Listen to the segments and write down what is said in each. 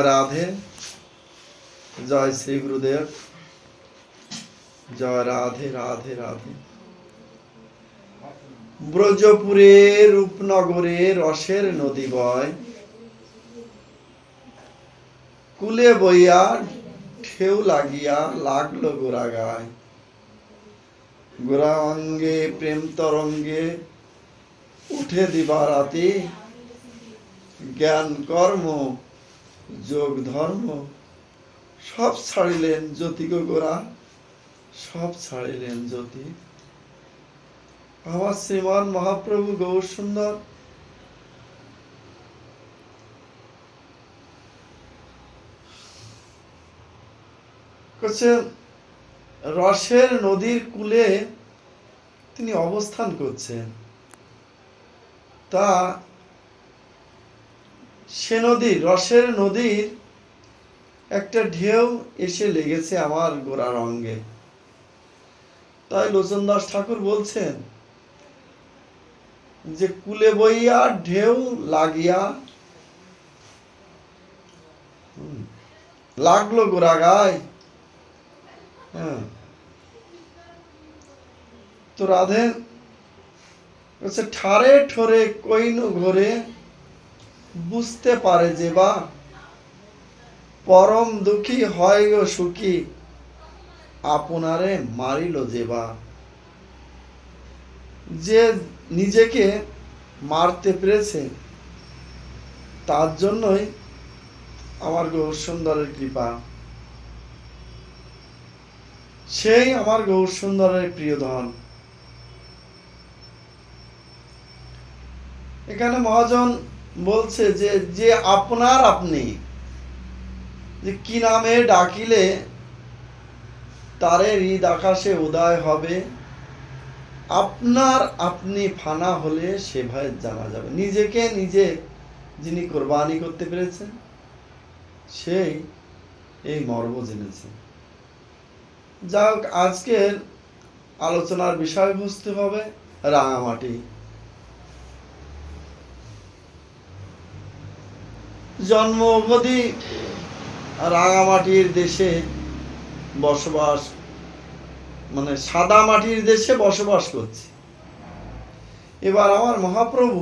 রাধে, জয় শ্রী গুরুদেব, জয় রাধে রাধে রাধে। ব্রজপুরে, রূপনগরে, রসের নদী বয়। কুলে বইয়া ঢেউ লাগিয়া লাগল গোড়া গায়। গোড়া অঙ্গে, প্রেম তরঙ্গে উঠে দিবা রাতে। জ্ঞান কর্ম যোগ ধর্ম সব ছাড়িলেন জ্যোতি গোরা সব ছাড়িলেন জ্যোতি। আমার শ্রীমান মহাপ্রভু গৌর সুন্দর রসের নদীর কূলে তিনি অবস্থান করছেন। তা সে নদী, রসের নদীর একটা ঢেউ এসে লেগেছে আমার গোড়ার অঙ্গে তাই লোচন দাস ঠাকুর বলছেন যে, কুলে বইয়া ঢেউ লাগিয়া লাগল গোড়া গায়। হ্যাঁ। তো রাধে ঠারে ঠোরে কইনু ঘরে বুঝতে পারে যে বা পরম দুঃখী হয় গো সুখী। আপনারে মারিল যে বা। যে নিজেকে মারতে পেরেছে, তার জন্যই আমার গৌর সুন্দরের কৃপা। সেই আমার গৌর সুন্দরের প্রিয় ধন। এখানে মহাজন বলছে যে যে আপনার আপনি, যে কি নামে ডাকিলে তারে হৃদ আকাশে উদয় হবে, আপনার আপনি ফানা হলে সে জানা যাবে। নিজেকে নিজে যিনি কোরবানি করতে পেরেছেন, সেই এই মর্ম জেনেছে। যাই হোক, আজকের আলোচনার বিষয়বস্তু হবে রাঙামাটি। জন্ম অবধি রাঙামাটির দেশে বসবাস মানে সাদা মাটির দেশে বসবাস করছি। এবার আমার মহাপ্রভু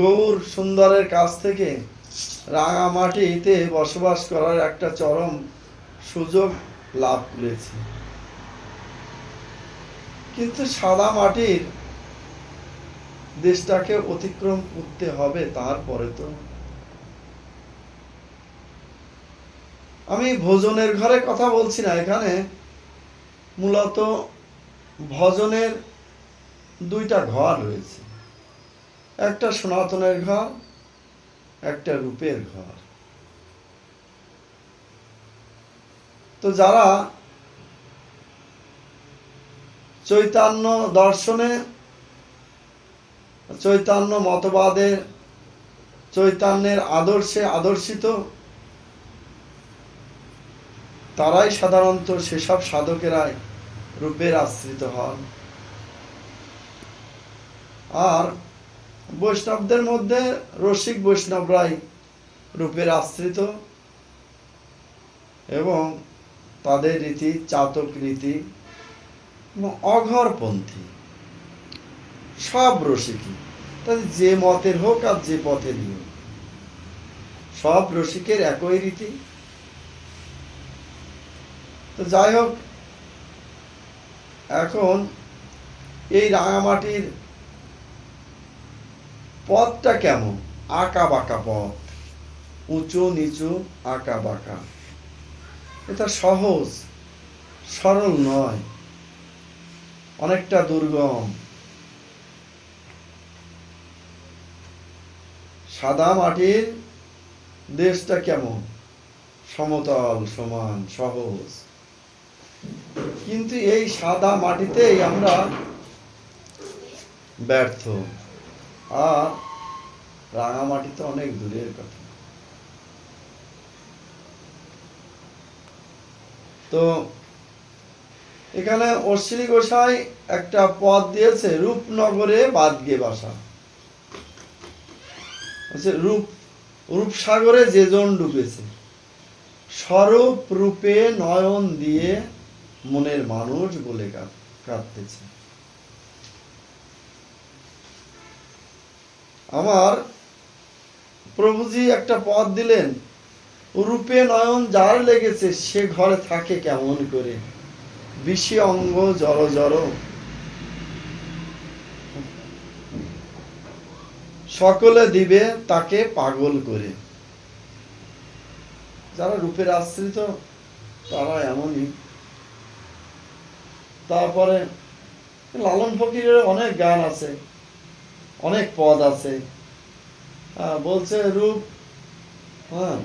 গৌর সুন্দরের কাছ থেকে রাঙামাটিতে বসবাস করার একটা চরম সুযোগ লাভ করেছি। কিন্তু সাদা মাটির দেশটাকে অতিক্রম করতে হবে তারপরে তো। আমি ভোজনের ঘরে কথা বলছি না, এখানে মূলত ভজনের দুইটা ঘর রয়েছে। একটা সনাতনের ঘর, একটা রূপের ঘর। তো যারা চৈতন্য দর্শনে চৈতন্য মতবাদের চৈতন্যের আদর্শে আদর্শিত। তারাই সাধারণত সেসব সাধকেরাই রূপের আশ্রিত হন। আর বৈষ্ণবদের মধ্যে রসিক বৈষ্ণবরাই রূপের আশ্রিত এবং তাদের রীতি, চাতক রীতি, অঘরপন্থী। সব রসিকই। তাদের যে মতের হোক আর যে পথেরই হোক সব রসিকের একই রীতি। তো যাই হোক, এখন এই রাঙামাটির পথটা কেমন? আঁকা বাঁকা পথ। উঁচু, নিচু, আঁকা বাঁকা। এটা সহজ, সরল নয়। অনেকটা দুর্গম। সাদা মাটির দেশটা কেমন? সমতল, সমান, সহজ। কিন্তু এই সাদা মাটিতেই আমরা ব্যর্থ। আর রাঙামাটি তো অনেক দূরের কথা। তো এখানে অশ্বিনী গোসাই একটা পদ দিয়েছে, রূপনগরে বাদগে বাসা। হচ্ছে রূপ রূপসাগরে যেজন ডুবেছে, স্বরূপ রূপে নয়ন দিয়ে মনের মানুষ বলে কাঁদ- কাঁদতেছে। আমার প্রভুজি একটা পদ দিলেন, রূপে নয়ন যার লেগেছে সে ঘরে থাকে কেমন করে? বিষে অঙ্গ জড় জড় সকলে দিবে তাকে পাগল করে। যারা রূপের আশ্রিত, তারা এমনই। তারপরে লালন ফকিরের অনেক গান আছে, অনেক পদ আছে। বলছে রূপ হ্যাঁ।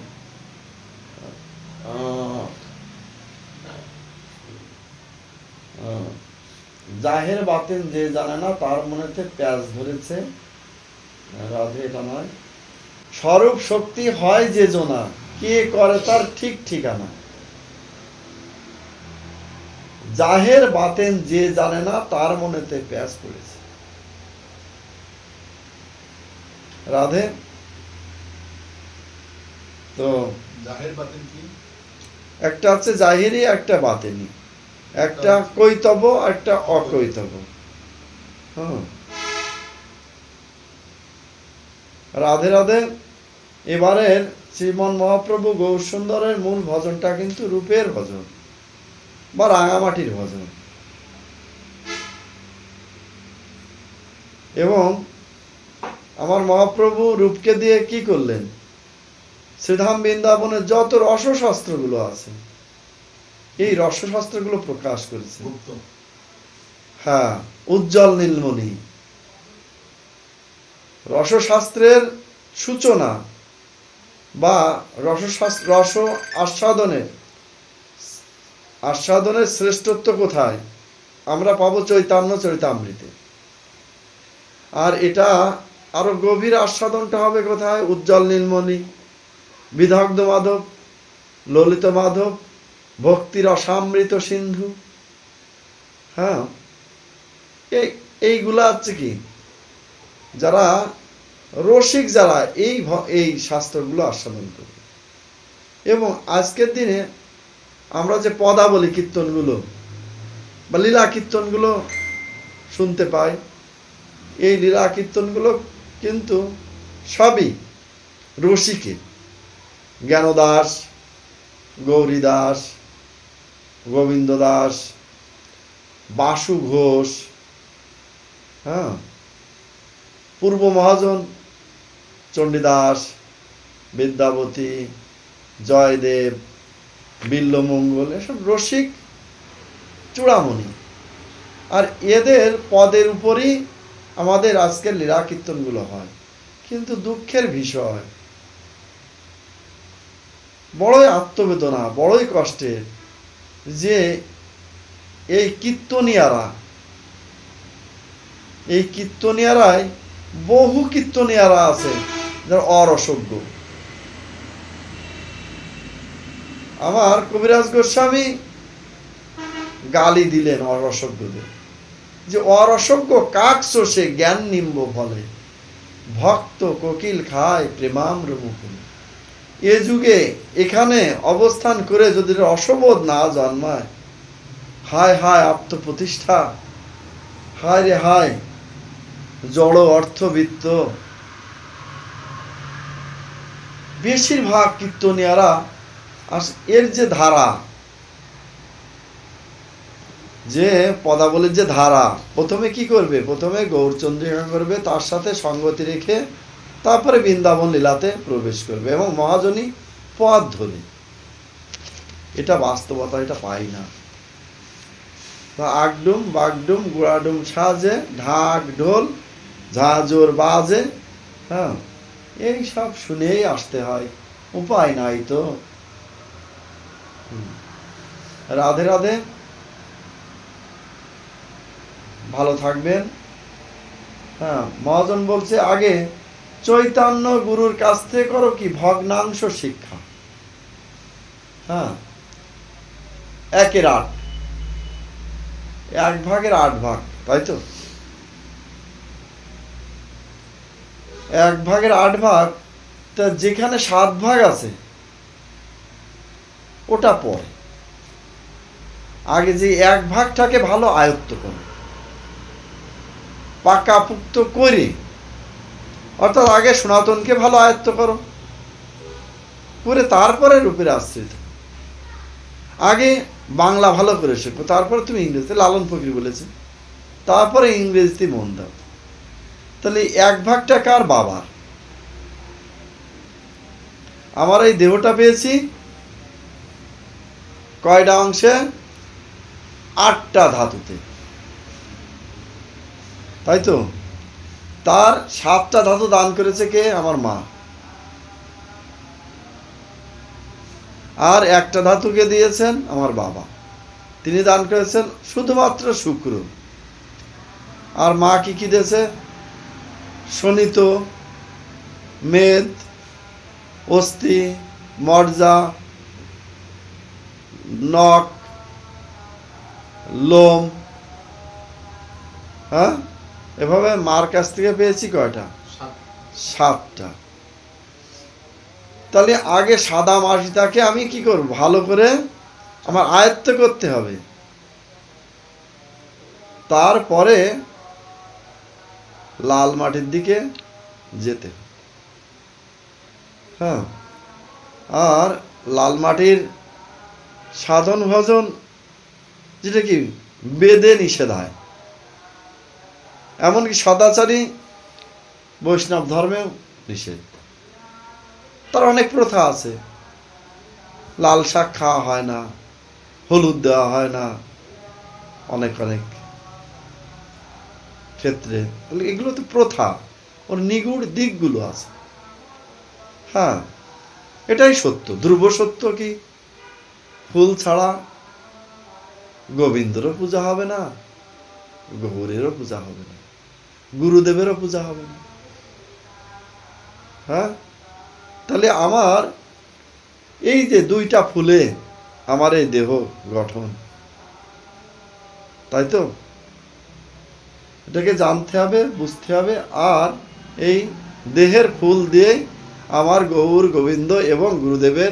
জাহের বাতেন যে জানে না, তার মনেতে প্যাঁচ ধরেছে। রাধে এটা নয় স্বরূপ শক্তি হয় যে জোনা কে করে তার ঠিক ঠিকানা। জাহের বাতেন যে জানে না তার মনেতে প্যাঁচ পড়েছে। রাধে। তো জাহের বাতিল কি? একটা হচ্ছে জাহিরি একটা বাতেনি। একটা কৈতব একটা অকৈতব হ্যাঁ রাধে রাধে। এবারের শ্রীমন মহাপ্রভু গৌর সুন্দরের মূল ভজনটা কিন্তু রূপের ভজন বা রাঙামাটির ভজন। এবং আমার মহাপ্রভু রূপকে দিয়ে কি করলেন? শ্রীধাম বৃন্দাবনের যত রসশাস্ত্রগুলো আছে এই রসশাস্ত্রগুলো প্রকাশ করেছে হ্যাঁ উজ্জ্বল নীলমণি। রসশাস্ত্রের সূচনা বা রসশাস্ত্র, রস আস্বাদনের আস্বাদনের শ্রেষ্ঠত্ব কোথায়? আমরা পাবো চৈতন্য চরিতামৃতে। আর এটা আরও গভীর আস্বাদনটা হবে কোথায়? উজ্জ্বল নীলমণি, বিদগ্ধ মাধব, ললিত মাধব, ভক্তির অসামৃত সিন্ধু। হ্যাঁ? এই, এইগুলা হচ্ছে কি? যারা রসিক যারা, এই এই শাস্ত্রগুলো আস্বাদন করবে। এবং আজকের দিনে আমরা যে পদাবলী কীর্তনগুলো বা লীলা কীর্তনগুলো শুনতে পাই, এই লীলা কীর্তনগুলো কিন্তু সবই রসিকে। জ্ঞানদাস গৌরী দাস গোবিন্দ দাস বাসু ঘোষ হ্যাঁ পূর্ব মহাজন চণ্ডীদাস, বিদ্যাবতী, জয়দেব, বিল্লমঙ্গল, এসব রসিক চূড়ামণি। আর এদের পদের উপরই আমাদের আজকের লীলা কীর্তনগুলো হয়। কিন্তু দুঃখের বিষয়, বড়ই আত্মবেদনা, বড়ই কষ্টের যে এই কীর্তনিয়ারা, এই কীর্তনিয়ারাই বহু কীর্তনিয়ারা আছে যারা অরসজ্ঞ। আমার কবিরাজ গোস্বামী গালি দিলেন অরসজ্ঞদের। যে অরসজ্ঞ কাক শোষে জ্ঞান নিম্ব ফলে। ভক্ত কোকিল খায় প্রেমাম্র মুকুল। এ যুগে এখানে অবস্থান করে যদি রসবোধ না জন্মায়, হায় হায় আত্মপ্রতিষ্ঠা, হায় রে হায় জড় অর্থবিত্ত। বেশিরভাগ কীর্তনিয়ারা এর যে ধারা, যে পদাবলীর যে ধারা, প্রথমে কি করবে? প্রথমে গৌরচন্দ্রিকা করবে, তার সাথে সঙ্গতি রেখে তারপরে বৃন্দাবন লীলাতে প্রবেশ করবে এবং মহাজনী পথ ধরে এটা বাস্তবতা, এটা পাই না। আগডুম, বাগডুম, গুড়াডুম সাজে, ঢাক, ঢোল ঝাঁঝোর বাজে হ্যাঁ? এই সব শুনেই আসতে হয়, উপায় নাই তো। রাধে রাধে। ভালো থাকবেন। হ্যাঁ মহাজন বলছে, আগে চৈতন্য গুরুর কাছ থেকে করো কি ভগ্নাংশ শিক্ষা? হ্যাঁ। একের আট। এক ভাগের আট ভাগ, তাই তো? এক ভাগের আট ভাগ, তা যেখানে সাত ভাগ আছে, ওটা পরে আগে যে এক ভাগটাকে ভালো আয়ত্ত করো। পাকাপুক্ত করে, অর্থাৎ আগে সনাতনকে ভালো আয়ত্ত করো, করে তারপরে রূপের আশ্রিত। আগে বাংলা ভালো করে শেখো, তারপরে তুমি ইংরেজিতে লালন ফকির বলেছে, তারপরে ইংরেজিতে মন দাও। তাহলে এক ভাগটা কার বাবার? আমার এই দেহটা পেয়েছি কয়টা অংশে? আটটা ধাতুতে। তাই তো? তার সাতটা ধাতু দান করেছে কে? আমার মা। আর একটা ধাতুকে দিয়েছেন আমার বাবা। তিনি দান করেছেন শুধুমাত্র শুক্র। আর মা কি কি দিয়েছে? শনিত মেদ অস্থি মর্জা নখ লোম হ্যাঁ? এভাবে মার কাছ থেকে পেয়েছি কয়টা? সাতটা। তাহলে আগে সাদা মাটিটাকে আমি কি করব? ভালো করে আমার আয়ত্ত করতে হবে। তারপরে লাল মাটির দিকে যেতে। হ্যাঁ। আর লাল মাটির সাধন ভজন যেটা কি? বেদে নিষেধায় এমনকি সদাচারী বৈষ্ণব ধর্মেও নিষেধ। তার অনেক প্রথা আছে। লাল শাক খাওয়া হয় না, হলুদ দেওয়া হয় না, অনেক অনেক। ক্ষেত্রে, তাহলে এগুলো তো প্রথা। ওর নিগুড় দিকগুলো আছে। হ্যাঁ এটাই সত্য। ধ্রুব সত্য কি? ফুল ছাড়া গোবিন্দরও পূজা হবে না, গৌরেরও পূজা হবে না, গুরুদেবেরও পূজা হবে না। হ্যাঁ তাহলে আমার এই যে দুইটা ফুলে আমার এই দেহ গঠন, তাই তো? এটাকে জানতে হবে, বুঝতে হবে। আর এই দেহের ফুল দিয়ে আমার গৌর গোবিন্দ এবং গুরুদেবের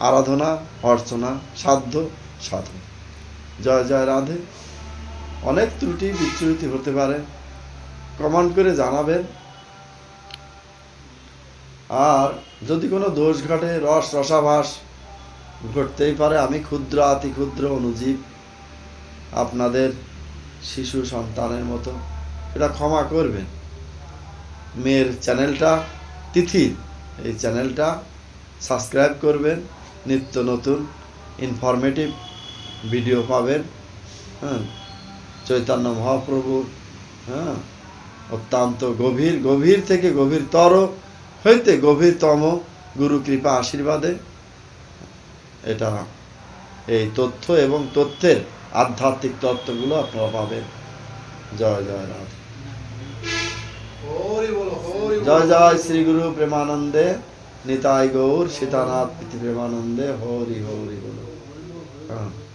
আরাধনা, অর্চনা, সাধ্য, সাধন। জয় জয় রাধে। অনেক ত্রুটি বিচ্যুতি হতে পারে। কমেন্ট করে জানাবেন। আর যদি কোনো দোষ ঘটে, রস, রসাভাস ঘটতেই পারে, আমি ক্ষুদ্র অতি ক্ষুদ্র অনুজীব আপনাদের শিশু সন্তানের মতো। এটা ক্ষমা করবেন। মেয়ের চ্যানেলটা তিথির এই চ্যানেলটা সাবস্ক্রাইব করবেন। নিত্য নতুন ইনফরমেটিভ ভিডিও পাবেন। হ্যাঁ চৈতন্য মহাপ্রভুর হ্যাঁ অত্যন্ত গভীর গভীর থেকে গভীরতর হইতে গভীরতম গুরু কৃপা আশীর্বাদে। এটা এই তথ্য এবং তথ্যের আধ্যাত্মিক তত্ত্বগুলো আপনারা পাবেন। জয় জয় রাধে। জয় জয় শ্রী গুরু প্রেমানন্দে নিতাই গৌর সীতানাথ পৃথিবী প্রেমানন্দে হরি হরি বলো। হ্যাঁ।